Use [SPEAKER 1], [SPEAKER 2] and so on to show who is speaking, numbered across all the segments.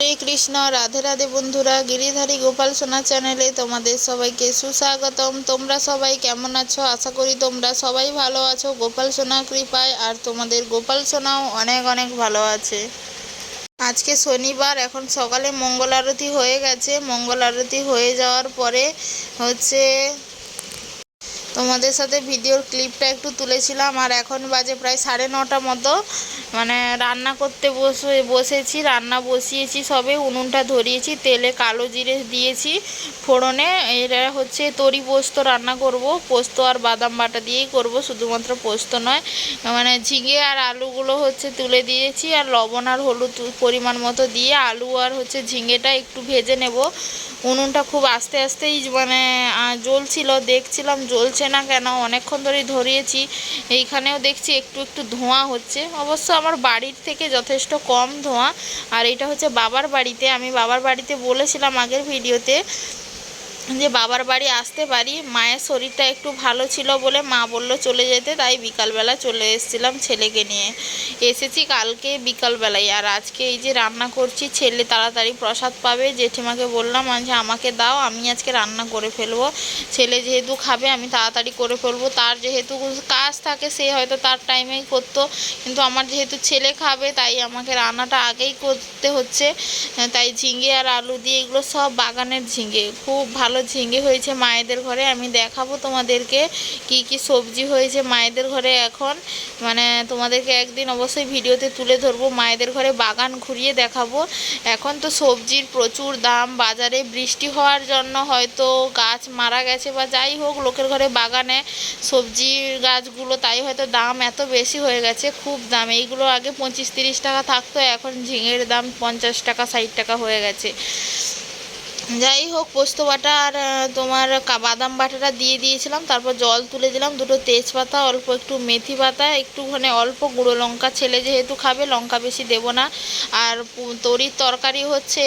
[SPEAKER 1] হরে কৃষ্ণ, রাধে রাধে বন্ধুরা, গিরিধারী গোপাল সোনা চ্যানেলে তোমাদের সবাইকে সুস্বাগতম। তোমরা সবাই কেমন আছো? আশা করি তোমরা সবাই ভালো আছো। গোপাল সোনা কৃপায় আর তোমাদের গোপাল সোনাও অনেক অনেক ভালো আছে। আজকে শনিবার, এখন সকালে মঙ্গল আরতি হয়ে গেছে। মঙ্গল আরতি হয়ে যাওয়ার পরে হচ্ছে তোমাদের সাথে ভিডিওর ক্লিপটা একটু তুলেছিলাম, আর এখন বাজে প্রায় সাড়ে নটা মতো। মানে রান্না করতে বসে, বসেছি, রান্না বসিয়েছি, সবে উনুনটা ধরিয়েছি, তেলে কালো জিরে দিয়েছি, ফোড়নে। এটা হচ্ছে তরি পোস্ত রান্না করব, পোস্ত আর বাদাম বাটা দিয়েই করব, শুধুমাত্র পোস্ত নয়। মানে ঝিঙে আর আলুগুলো হচ্ছে তুলে দিয়েছি, আর লবণ আর হলুদ পরিমাণ মতো দিয়ে আলু আর হচ্ছে ঝিঙেটা একটু ভেজে নেব। উনুনটা খুব আস্তে আস্তেই মানে জ্বলছিল, দেখছিলাম জ্বলছে না কেন, অনেকক্ষণ ধরেই ধরিয়েছি। এইখানেও দেখছি একটু একটু ধোঁয়া হচ্ছে। অবশ্য আমার বাড়ির থেকে যথেষ্ট কম ধোঁয়া। আর এটা হচ্ছে বাবার বাড়িতে। আমি বাবার বাড়িতে বলেছিলাম আগের ভিডিওতে যে বাবার বাড়ি আসতে পারি, মায়ের শরীরটা একটু ভালো ছিল বলে মা বলল চলে যেতে, তাই বিকালবেলা চলে এসেছিলাম ছেলেকে নিয়ে। এসেছি কালকে বিকালবেলায় আর আজকে এই যে রান্না করছি, ছেলে তাড়াতাড়ি প্রসাদ পাবে, জেঠিমাকে বললাম যে আমাকে দাও, আমি আজকে রান্না করে ফেলব। ছেলে যেহেতু খাবে, আমি তাড়াতাড়ি করে ফেলব। তার যেহেতু কাজ থাকে, সে হয়তো তার টাইমেই করতো, কিন্তু আমার যেহেতু ছেলে খাবে, তাই আমাকে রান্নাটা আগেই করতে হচ্ছে। তাই ঝিঙে আর আলু দিয়ে এগুলো সব বাগানের ঝিঙে, খুব ভালো ঝিঙে হয়েছে মায়েদের ঘরে, আমি দেখাবো তোমাদেরকে কি কি সবজি হয়েছে মায়েদের ঘরে এখন। মানে তোমাদেরকে একদিন অবশ্যই ভিডিওতে তুলে ধরবো, মায়েদের ঘরে বাগান ঘুরিয়ে দেখাবো। এখন তো সবজির প্রচুর দাম, বাজারে বৃষ্টি হওয়ার জন্য হয়তো গাছ মারা গেছে বা যাই হোক, লোকের ঘরে বাগানে সবজির গাছগুলো তাই হয়তো দাম এত বেশি হয়ে গেছে, খুব দাম। এইগুলো আগে পঁচিশ তিরিশ টাকা থাকতো, এখন ঝিঙের দাম পঞ্চাশ টাকা, ষাট টাকা হয়ে গেছে। যাই হোক পোস্ত বাটা আর তোমার বাদাম বাটাটা দিয়ে দিয়েছিলাম তারপর জল তুলে দিলাম দুটো তেজপাতা অল্প একটু মেথি পাতা একটুখানি অল্প গুঁড়ো লঙ্কা ছেলে যেহেতু খাবে লঙ্কা বেশি দেব না। আর তরির তরকারি হচ্ছে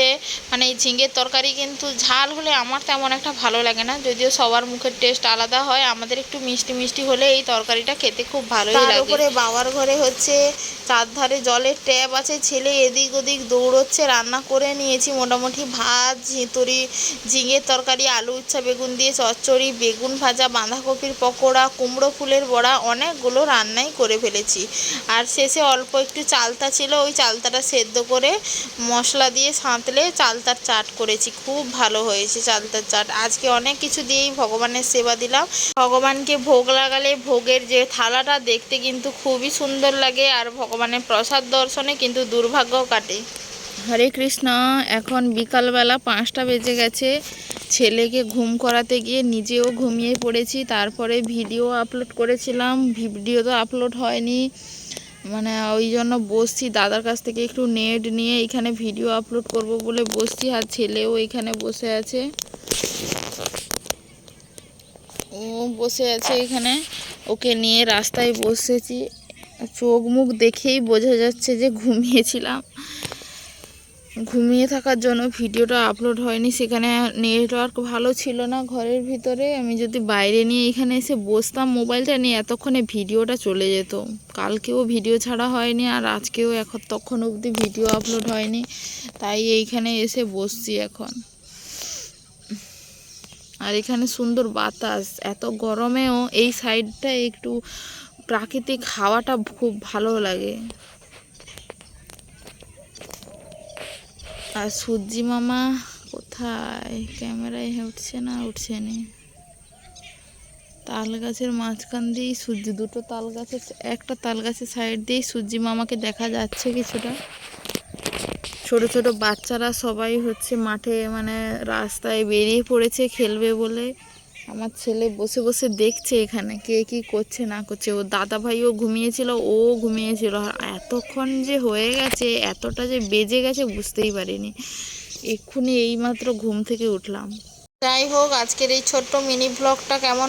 [SPEAKER 1] মানে এই ঝিঙের তরকারি কিন্তু ঝাল হলে আমার তেমন একটা ভালো লাগে না যদিও সবার মুখের টেস্ট আলাদা হয় আমাদের একটু মিষ্টি মিষ্টি হলে এই তরকারিটা খেতে খুব ভালো লাগে। তার উপরে বাবার ঘরে হচ্ছে চারধারে জলের ট্যাপ আছে ছেলে এদিক ওদিক দৌড়চ্ছে রান্না করে নিয়েছি মোটামুটি ভাত তরি ঝিঙের তরকারি, আলু উচ্ছা বেগুন দিয়ে চচ্চড়ি, বেগুন ভাজা, বাঁধাকপির পকোড়া, কুমড়ো ফুলের বড়া অনেকগুলো রান্নাই করে ফেলেছি। আর শেষে অল্প একটু চালতা ছিল, ওই চালতাটা সেদ্ধ করে মশলা দিয়ে সাঁতলে চালতার চাট করেছি। খুব ভালো হয়েছে চালতার চাট। আজকে অনেক কিছু দিয়েই ভগবানের সেবা দিলাম। ভগবানকে ভোগ লাগালে ভোগের যে থালাটা দেখতে কিন্তু খুবই সুন্দর লাগে আর ভগবানের প্রসাদ দর্শনে কিন্তু দুর্ভাগ্য কাটে। হরে কৃষ্ণ, এখন বিকালবেলা পাঁচটা বেজে গেছে। ছেলেকে ঘুম করাতে গিয়ে নিজেও ঘুমিয়ে পড়েছি, তারপরে ভিডিও আপলোড করেছিলাম, ভিডিও তো আপলোড হয়নি। মানে ওই জন্য বসছি, দাদার কাছ থেকে একটু নেট নিয়ে এখানে ভিডিও আপলোড করব বলে বসছি, আর ছেলেও এখানে বসে আছে। ও বসে আছে এখানে, ওকে নিয়ে রাস্তায় বসেছি। চোখ মুখ দেখেই বোঝা যাচ্ছে যে ঘুমিয়েছিলাম। ঘুমিয়ে থাকার জন্য ভিডিওটা আপলোড হয়নি, সেখানে নেটওয়ার্ক ভালো ছিল না ঘরের ভিতরে। আমি যদি বাইরে নিয়ে এখানে এসে বসতাম মোবাইলটা নিয়ে, এতক্ষণে ভিডিওটা চলে যেত। কালকেও ভিডিও ছাড়া হয়নি আর আজকেও এখন তখন অবধি ভিডিও আপলোড হয়নি, তাই এইখানে এসে বসছি এখন। আর এখানে সুন্দর বাতাস, এত গরমেও এই সাইডটা একটু প্রাকৃতিক হাওয়াটা খুব ভালো লাগে। আর সূর্যি মামা কোথায়? ক্যামেরায় উঠছে না, উঠছে নি। তাল গাছের মাঝখান দিয়েই সূর্য দুটো তাল গাছের একটা তাল গাছের সাইড দিয়েই সূর্যি মামাকে দেখা যাচ্ছে কিছুটা। ছোট ছোট বাচ্চারা সবাই হচ্ছে মাঠে মানে রাস্তায় বেরিয়ে পড়েছে, খেলবে বলে। আমার ছেলে বসে বসে দেখছে এখানে, কে কি করছে না করছে। ও দাদা ভাইও ঘুমিয়েছিল, ও ঘুমিয়েছিল। এতক্ষণ যে হয়ে গেছে, এতটা যে বেজে গেছে বুঝতেই পারিনি। এক্ষুনি এইমাত্র ঘুম থেকে উঠলাম। যাই হোক, আজকের এই ছোট্ট মিনি ব্লগটা কেমন